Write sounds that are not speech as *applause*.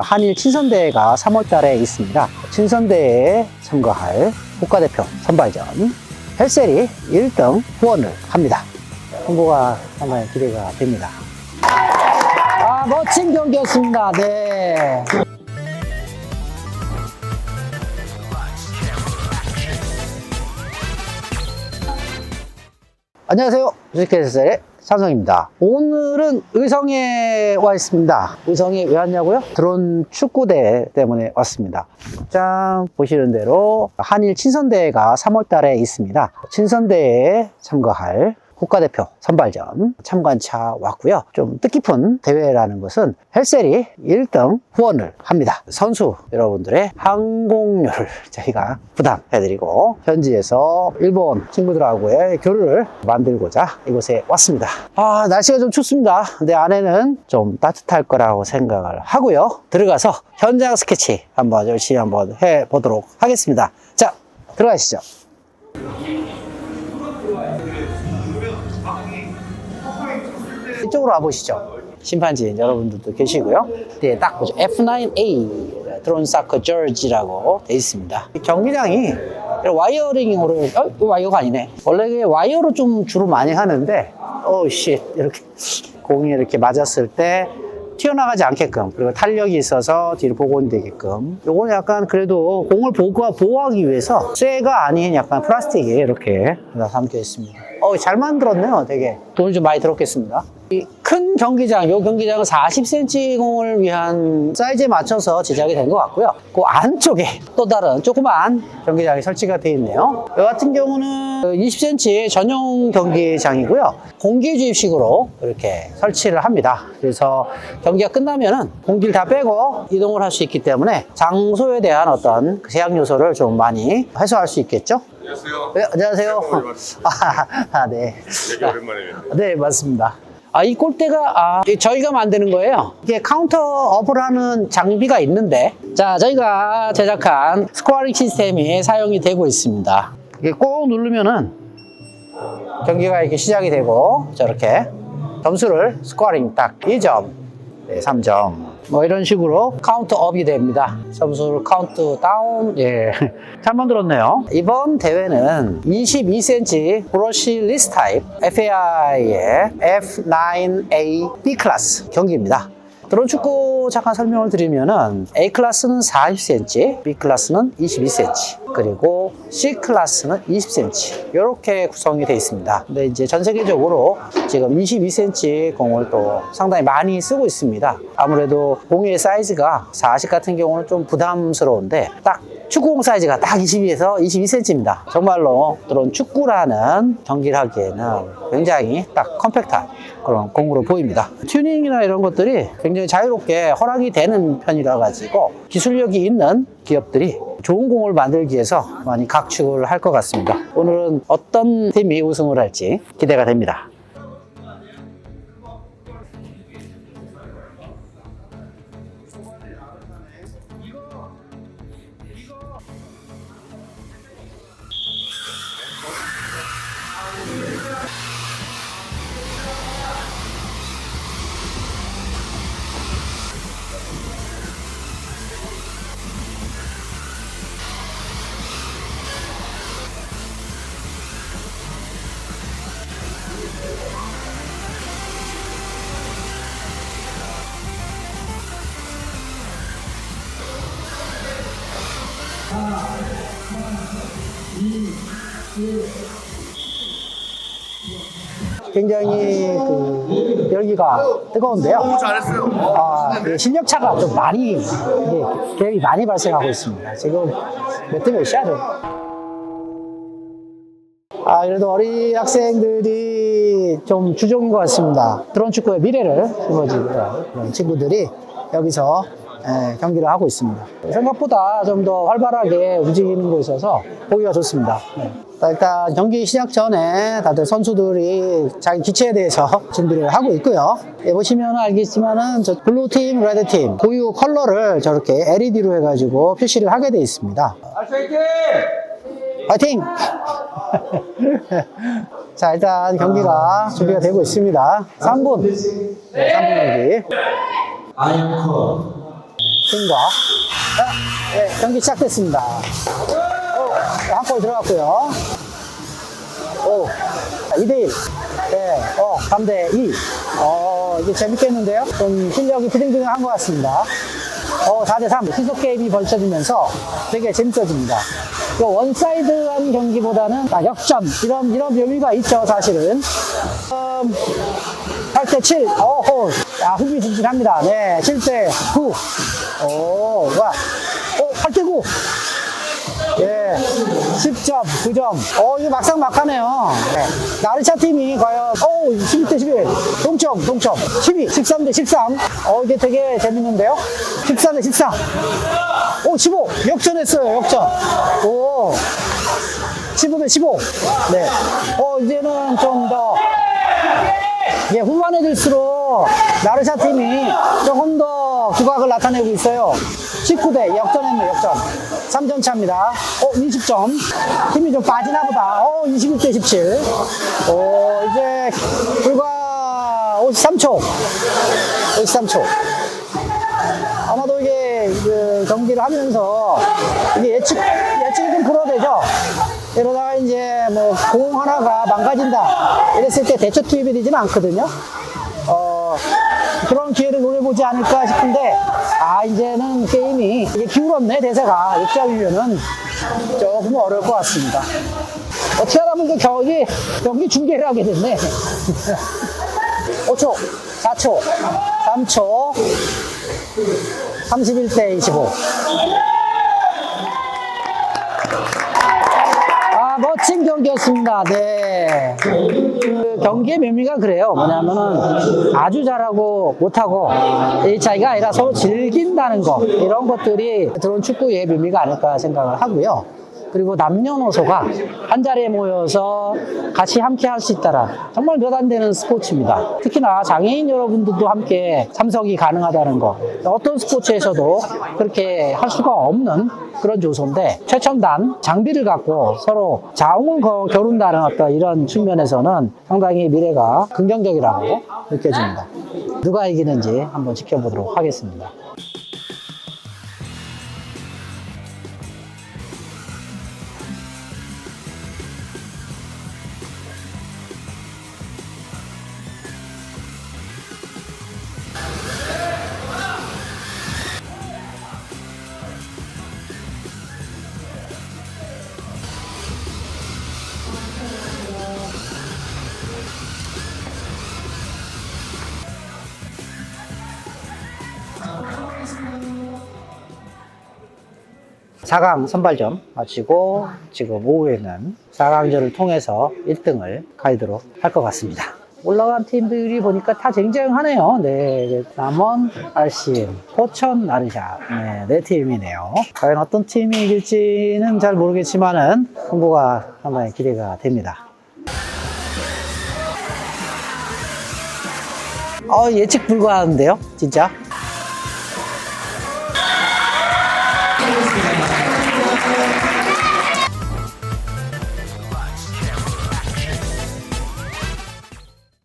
한일 친선대회가 3월 달에 있습니다. 친선대회에 참가할 국가대표 선발전 헬셀이 1등 후원을 합니다. 홍보가 상당히 기대가 됩니다. 아, 멋진 경기였습니다. 네. 안녕하세요. 주식회사의 삼성입니다. 오늘은 의성에 와 있습니다. 의성에 왜 왔냐고요? 드론 축구대회 때문에 왔습니다. 짠! 보시는 대로 한일 친선대회가 3월 달에 있습니다. 친선대회에 참가할 국가대표 선발전 참관차 왔고요. 좀 뜻깊은 대회라는 것은 헬셀이 1등 후원을 합니다. 선수 여러분들의 항공료를 *laughs* 저희가 부담해드리고 현지에서 일본 친구들하고의 교류를 만들고자 이곳에 왔습니다. 아 날씨가 좀 춥습니다. 근데 안에는 좀 따뜻할 거라고 생각을 하고요. 들어가서 현장 스케치 한번 열심히 한번 해보도록 하겠습니다. 자 들어가시죠. 이쪽으로 와보시죠. 심판진 여러분들도 계시고요. 네, 딱 보죠. F9A 드론 사커 저지라고 돼 있습니다. 이 경기장이 와이어링으로, 어, 와이어가 아니네. 원래 와이어로 좀 주로 많이 하는데, 오, 씨, 이렇게 공이 이렇게 맞았을 때 튀어나가지 않게끔 그리고 탄력이 있어서 뒤로 복원되게끔 요거는 약간 그래도 공을 보호하기 위해서 쇠가 아닌 약간 플라스틱에 이렇게 담겨 있습니다 어, 잘 만들었네요 되게 돈이 좀 많이 들었겠습니다 이 큰 경기장, 요 경기장은 40cm 공을 위한 사이즈에 맞춰서 제작이 된 것 같고요. 그 안쪽에 또 다른 조그만 경기장이 설치가 되어 있네요. 이 같은 경우는 20cm 전용 경기장이고요. 공기 주입식으로 이렇게 설치를 합니다. 그래서 경기가 끝나면은 공기를 다 빼고 이동을 할 수 있기 때문에 장소에 대한 어떤 그 제약 요소를 좀 많이 해소할 수 있겠죠. 안녕하세요. 네, 안녕하세요. 아, *laughs* 아, 네. 되게 오랜만에 뵙네요. 네, 맞습니다. 아, 이 꼴대가, 아, 저희가 만드는 거예요. 이게 카운터 업을 하는 장비가 있는데, 자, 저희가 제작한 스코어링 시스템이 사용이 되고 있습니다. 이게 꼭 누르면은 경기가 이렇게 시작이 되고, 저렇게 점수를 스코어링 딱 2점, 네, 3점. 뭐 이런 식으로 카운트 업이 됩니다. 점수를 카운트 다운. 예. *laughs* 잘 만들었네요. 이번 대회는 22cm 브러쉬 리스 타입 FAI의 F9A B 클래스 경기입니다. 드론 축구 잠깐 설명을 드리면은 A 클래스는 40cm, B 클래스는 22cm, 그리고 C 클래스는 20cm 이렇게 구성이 되어 있습니다. 근데 이제 전 세계적으로 지금 22cm 공을 또 상당히 많이 쓰고 있습니다. 아무래도 공의 사이즈가 40 같은 경우는 좀 부담스러운데 딱 축구공 사이즈가 딱 22에서 22cm입니다. 정말로 드론 축구라는 경기를 하기에는 굉장히 딱 컴팩트한 그런 공으로 보입니다. 튜닝이나 이런 것들이 굉장히 자유롭게 허락이 되는 편이라 가지고 기술력이 있는 기업들이 좋은 공을 만들기 위해서 많이 각축을 할 것 같습니다. 오늘은 어떤 팀이 우승을 할지 기대가 됩니다. 굉장히 그 열기가 뜨거운데요. 잘했어요. 아, 그 실력차가 좀 많이, 이게 갭이 많이 발생하고 있습니다. 지금 몇 대 몇이야, 좀? 아, 그래도 어린 학생들이 좀 주종인 것 같습니다. 드론 축구의 미래를 심어지는 그런 친구들이 여기서 예, 경기를 하고 있습니다. 생각보다 좀 더 활발하게 움직이는 곳이어서 보기가 좋습니다. 네. 자, 일단 경기 시작 전에 다들 선수들이 자기 기체에 대해서 *laughs* 준비를 하고 있고요. 예, 보시면 알겠지만은 저 블루 팀, 레드 팀 고유 컬러를 저렇게 LED로 해가지고 표시를 하게 되어 있습니다. 파이팅! *laughs* 자, 일단 경기가 준비가 되고 있습니다. 3분. 네, 3분 경기. 아이언 자, 네, 경기 시작됐습니다. 어, 한골 들어갔고요. 오, 2대1. 네, 어, 3대2. 어, 이게 재밌겠는데요? 좀 실력이 부등등한 것 같습니다. 어, 4대3. 시속 게임이 벌쳐지면서 되게 재밌어집니다. 그 원사이드한 경기보다는 아, 역전. 이런, 이런 묘미가 있죠, 사실은. 음, 8대7. 어호. 야, 흥미진진합니다. 네, 7대9. 오, 와. 오, 8대9. 예, 10점, 9점. 어, 이거 막상 막하네요. 네. 나르차 팀이 과연, 어 11대 11. 동점, 동점. 12, 13대 13. 어, 이게 되게 재밌는데요? 14대 14. 오, 15. 역전했어요, 역전. 오. 15대 15. 네. 어, 이제는 좀 더, 예, 후반해질수록 나르샤 팀이 조금 더 두각을 나타내고 있어요. 19대 역전했네, 역전. 3점 차입니다. 어, 20점. 힘이 좀 빠지나 보다. 어, 21대 17. 어, 이제 불과 53초. 53초. 아마도 이게 그 경기를 하면서 이게 예측, 예측이 좀 불어되죠? 이러다가 이제 뭐 공 하나가 망가진다. 이랬을 때 대처 투입이 되지는 않거든요. 어, 그런 기회를 노려보지 않을까 싶은데, 아, 이제는 게임이 이게 기울었네, 대세가. 역장이면은 조금 어려울 것 같습니다. 어떻게 하다 보니까 경기, 경기 중계를 하게 됐네. 5초, 4초, 3초, 31대 25. 아, 멋진 경기였습니다. 네. 그 경기의 묘미가 그래요. 뭐냐면은 아주 잘하고 못하고 이 차이가 아니라 서로 즐긴다는 거. 이런 것들이 들어온 축구의 묘미가 아닐까 생각을 하고요. 그리고 남녀노소가 한 자리에 모여서 같이 함께 할 수 있다라 정말 몇 안 되는 스포츠입니다. 특히나 장애인 여러분들도 함께 참석이 가능하다는 거. 어떤 스포츠에서도 그렇게 할 수가 없는 그런 요소인데 최첨단 장비를 갖고 서로 자웅을 거- 겨룬다는 어떤 이런 측면에서는 상당히 미래가 긍정적이라고 느껴집니다. 누가 이기는지 한번 지켜보도록 하겠습니다. 사강 선발전 마치고 지금 오후에는 4강전을 통해서 1등을 가이드로 할 것 같습니다. 올라간 팀들이 보니까 다 쟁쟁하네요. 네, 남원, RCM, 포천, 나르샤. 네, 네 팀이네요. 과연 어떤 팀이 이길지는 잘 모르겠지만은 홍보가 상당히 기대가 됩니다. 어, 예측 불가한데요, 진짜?